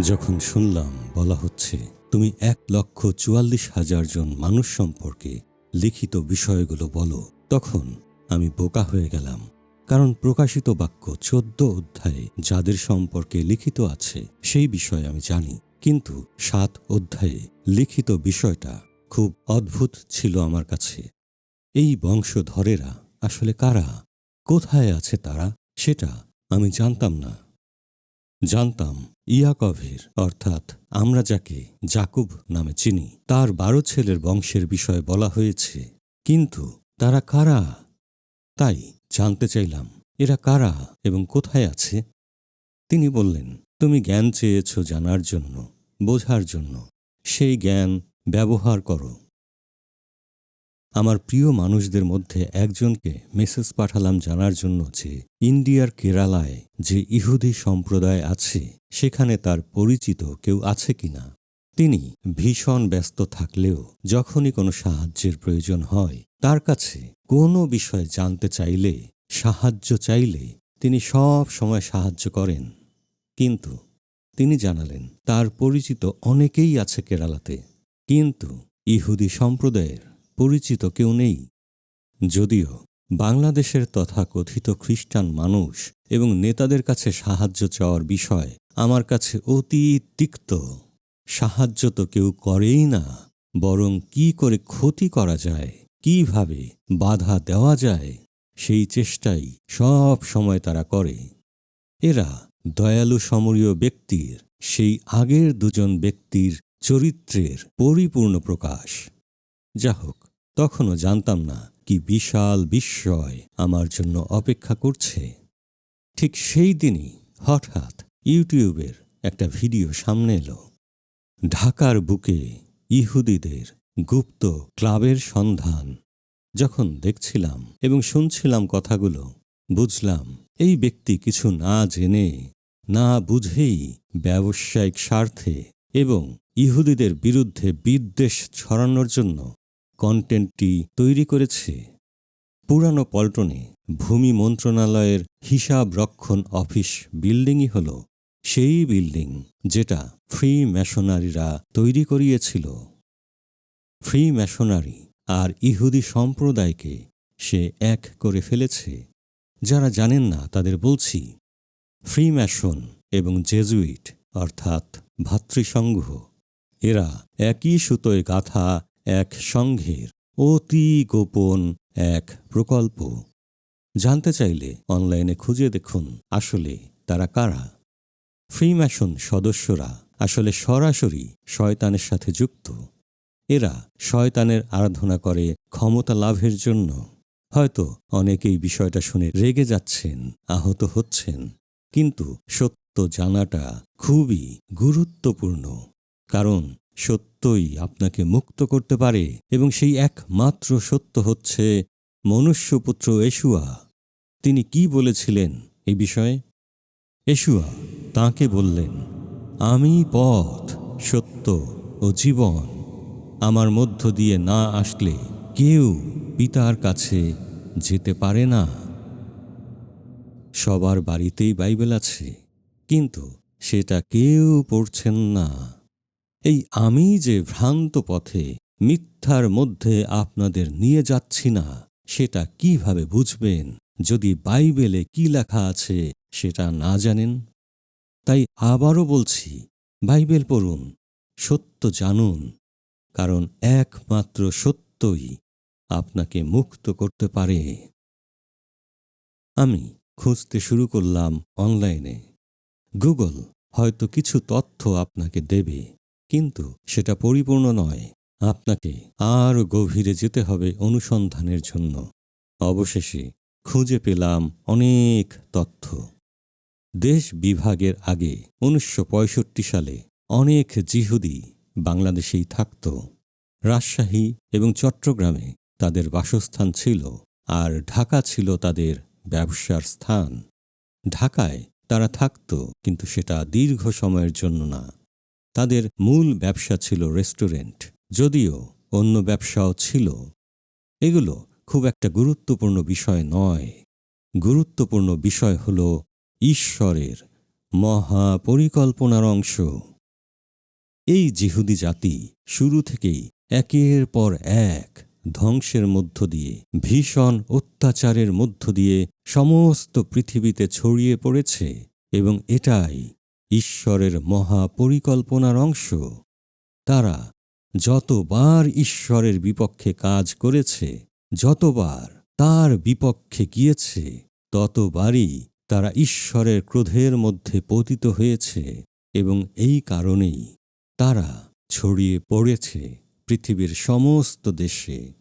যখন শুনলাম বলা হচ্ছে তুমি এক লক্ষ চুয়াল্লিশ হাজার জন মানুষ সম্পর্কে লিখিত বিষয়গুলো বলো, তখন আমি বোকা হয়ে গেলাম। কারণ প্রকাশিত বাক্য চোদ্দ অধ্যায়ে যাদের সম্পর্কে লিখিত আছে, সেই বিষয় আমি জানি। কিন্তু সাত অধ্যায়ে লিখিত বিষয়টা খুব অদ্ভুত ছিল আমার কাছে। এই বংশধরেরা আসলে কারা? কোথায় আছে তারা? সেটা আমি জানতাম না। জানতাম ইয়াকভের, অর্থাৎ আমরা যাকে জাকুব নামে চিনি, তার বারো ছেলের বংশের বিষয়ে বলা হয়েছে। কিন্তু তারা কারা? তাই জানতে চাইলাম, এরা কারা এবং কোথায় আছে? তিনি বললেন, তুমি জ্ঞান চেয়েছ জানার জন্য, বোঝার জন্য। সেই জ্ঞান ব্যবহার করো। আমার প্রিয় মানুষদের মধ্যে একজনকে মেসেজ পাঠালাম জানার জন্য যে ইন্ডিয়ার কেরালায় যে ইহুদি সম্প্রদায় আছে, সেখানে তার পরিচিত কেউ আছে কিনা। তিনি ভীষণ ব্যস্ত থাকলেও যখনই কোনো সাহায্যের প্রয়োজন হয়, তার কাছে কোনো বিষয় জানতে চাইলে, সাহায্য চাইলে তিনি সব সময় সাহায্য করেন। কিন্তু তিনি জানালেন, তার পরিচিত অনেকেই আছে কেরালাতে। কিন্তু ইহুদি সম্প্রদায়ের পরিচিত কেউ নেই। যদিও বাংলাদেশের তথাকথিত খ্রিস্টান মানুষ এবং নেতাদের কাছে সাহায্য চাওয়ার বিষয় আমার কাছে অতি তিক্ত। সাহায্য তো কেউ করেই না, বরং কি করে ক্ষতি করা যায়, কীভাবে বাধা দেওয়া যায়, সেই চেষ্টাই সব সময় তারা করে। এরা দয়ালু সমরীয় ব্যক্তির, সেই আগের দুজন ব্যক্তির চরিত্রের পরিপূর্ণ প্রকাশ। যা হোক তখনও জানতাম না কি বিশাল বিস্ময় আমার জন্য অপেক্ষা করছে। ঠিক সেই দিনই হঠাৎ ইউটিউবের একটা ভিডিও সামনে এলো। ঢাকার বুকে ইহুদিদের গুপ্ত ক্লাবের সন্ধান। যখন দেখছিলাম এবং শুনছিলাম কথাগুলো, বুঝলাম এই ব্যক্তি কিছু না জেনে, না বুঝেই ব্যবসায়িক স্বার্থে এবং ইহুদিদের বিরুদ্ধে বিদ্বেষ ছড়ানোর জন্য কন্টেন্টটি তৈরি করেছে। পুরানো পল্টনে ভূমি মন্ত্রণালয়ের হিসাব রক্ষণ অফিস বিল্ডিংই হল সেই বিল্ডিং যেটা ফ্রি ম্যাশনারিরা তৈরি করিয়েছিল। ফ্রি ম্যাশনারি আর ইহুদি সম্প্রদায়কে সে এক করে ফেলেছে। যারা জানেন না তাদের বলছি ফ্রি ম্যাশন এবং জেজুইট অর্থাৎ ভাতৃসংঘ, এরা একই সুতোয় গাথা এক সংঘের অতি গোপন এক প্রকল্প। জানতে চাইলে অনলাইনে খুঁজে দেখুন আসলে তারা কারা। ফ্রিম্যাশন সদস্যরা আসলে সরাসরি শয়তানের সাথে যুক্ত। এরা শয়তানের আরাধনা করে ক্ষমতা লাভের জন্য। হয়তো অনেকেই বিষয়টা শুনে রেগে যাচ্ছেন, আহত হচ্ছেন। কিন্তু সত্য জানাটা খুবই গুরুত্বপূর্ণ। কারণ সত্যই আপনাকে মুক্ত করতে পারে এবং সেই একমাত্র সত্য হচ্ছে মনুষ্যপুত্র এশুয়া। তিনি কি বলেছিলেন এই বিষয়ে? এশুয়া তাকে বললেন, আমি পথ, সত্য ও জীবন। আমার মধ্য দিয়ে না আসলে কেউ পিতার কাছে যেতে পারে না। সবার বাড়িতেই বাইবেল আছে, কিন্তু সেটা কেউ পড়ছেন না। এই আমি যে ভ্রান্ত পথে মিথ্যার মধ্যে আপনাদের নিয়ে যাচ্ছি না, সেটা কীভাবে বুঝবেন? যদি বাইবেলে কি লেখা আছে, সেটা না জানেন? তাই আবারও বলছি, বাইবেল পড়ুন, সত্য জানুন, কারণ একমাত্র সত্যই আপনাকে মুক্ত করতে পারে। আমি খুঁজতে শুরু করলাম অনলাইনে। গুগল হয়তো কিছু তথ্য আপনাকে দেবে। কিন্তু সেটা পরিপূর্ণ নয়। আপনাকে আর গভীরে যেতে হবে অনুসন্ধানের জন্য। অবশেষে খুঁজে পেলাম অনেক তথ্য। দেশ বিভাগের আগে উনিশশো পঁয়ষট্টি সালে অনেক জিহুদি বাংলাদেশেই থাকত। রাজশাহী এবং চট্টগ্রামে তাদের বাসস্থান ছিল আর ঢাকা ছিল তাদের ব্যবসার স্থান। ঢাকায় তারা থাকত, কিন্তু সেটা দীর্ঘ সময়ের জন্য না। তাদের মূল ব্যবসা ছিল রেস্টুরেন্ট। যদিও অন্য ব্যবসাও ছিল। এগুলো খুব একটা গুরুত্বপূর্ণ বিষয় নয়। গুরুত্বপূর্ণ বিষয় হল ঈশ্বরের মহা পরিকল্পনার অংশ। এই জিহুদি জাতি শুরু থেকেই একের পর এক ধ্বংসের মধ্য দিয়ে, ভীষণ অত্যাচারের মধ্য দিয়ে সমস্ত পৃথিবীতে ছড়িয়ে পড়েছে এবং এটাই ঈশ্বরের মহা পরিকল্পনার অংশ। তারা যতবার ঈশ্বরের বিপক্ষে কাজ করেছে, যতবার তার বিপক্ষে গিয়েছে, ততবারই তারা ঈশ্বরের ক্রোধের মধ্যে পতিত হয়েছে এবং এই কারণেই তারা ছড়িয়ে পড়েছে পৃথিবীর সমস্ত দেশে।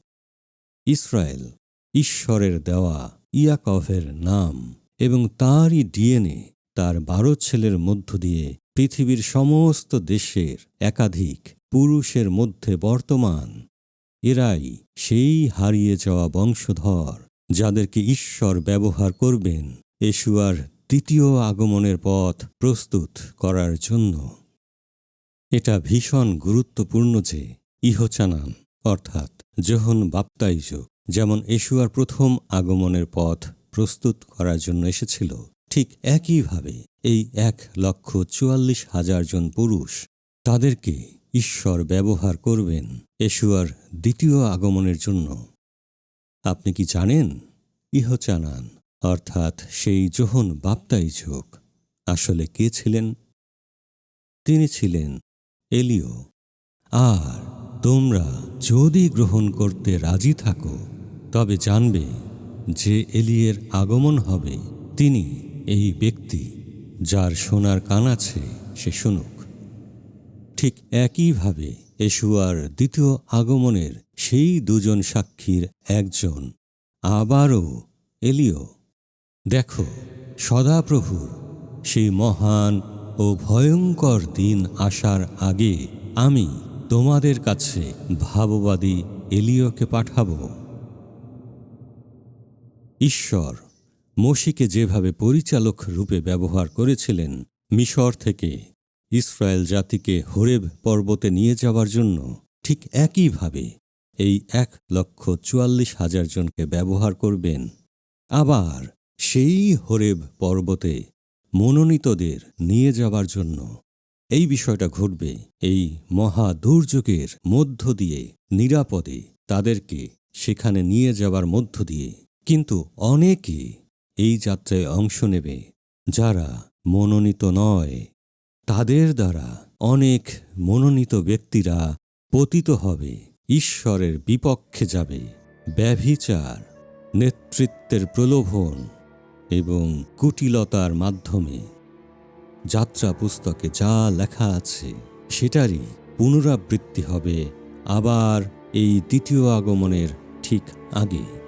ইসরায়েল, ঈশ্বরের দেওয়া ইয়াকভের নাম এবং তারই ডিএনএ তার বারো ছেলের মধ্য দিয়ে পৃথিবীর সমস্ত দেশের একাধিক পুরুষের মধ্যে বর্তমান। এরাই সেই হারিয়ে যাওয়া বংশধর যাদেরকে ঈশ্বর ব্যবহার করবেন এশুয়ার দ্বিতীয় আগমনের পথ প্রস্তুত করার জন্য। এটা ভীষণ গুরুত্বপূর্ণ যে ইহচানান, অর্থাৎ যোহন বাপ্তাইজ, যেমন এশুয়ার প্রথম আগমনের পথ প্রস্তুত করার জন্য এসেছিল ঠিক একইভাবে এই এক লক্ষ চুয়াল্লিশ হাজার জন পুরুষ তাদেরকে ঈশ্বর ব্যবহার করবেন এশুয়ার দ্বিতীয় আগমনের জন্য। আপনি কি জানেন? ইহ ইহচানান, অর্থাৎ সেই যোহন বাপ্তাইজক আসলে কে ছিলেন? তিনি ছিলেন এলিও। আর তোমরা যদি গ্রহণ করতে রাজি থাকো, তবে জানবে যে এলিয়ের আগমন হবে তিনি এই ব্যক্তি যার সোনার কান আছে, সে শুনুক। ঠিক একইভাবে এশুয়ার দ্বিতীয় আগমনের সেই দুজন সাক্ষীর একজন আবারও এলিও। দেখো সদাপ্রভুর সেই মহান ও ভয়ঙ্কর দিন আসার আগে আমি তোমাদের কাছে ভাববাদী এলিওকে পাঠাবো। ঈশ্বর মসিকে যেভাবে পরিচালক রূপে ব্যবহার করেছিলেন মিশর থেকে ইসরায়েল জাতিকে হরেব পর্বতে নিয়ে যাওয়ার জন্য ঠিক একইভাবে এই এক লক্ষ চুয়াল্লিশ হাজার জনকে ব্যবহার করবেন। আবার সেই হরেব পর্বতে মনোনীতদের নিয়ে যাবার জন্য। এই বিষয়টা ঘটবে এই মহা দুর্যোগের মধ্য দিয়ে, নিরাপদে তাদেরকে সেখানে নিয়ে যাওয়ার মধ্য দিয়ে। কিন্তু অনেকে এই যাত্রায় অংশ নেবে, যারা মনোনীত নয়। তাদের দ্বারা অনেক মনোনীত ব্যক্তিরা পতিত হবে, ঈশ্বরের বিপক্ষে যাবে। ব্যভিচার, নেতৃত্বের প্রলোভন এবং কুটিলতার মাধ্যমে। যাত্রা পুস্তকে যা লেখা আছে, সেটারই পুনরাবৃত্তি হবে আবার এই দ্বিতীয় আগমনের ঠিক আগে।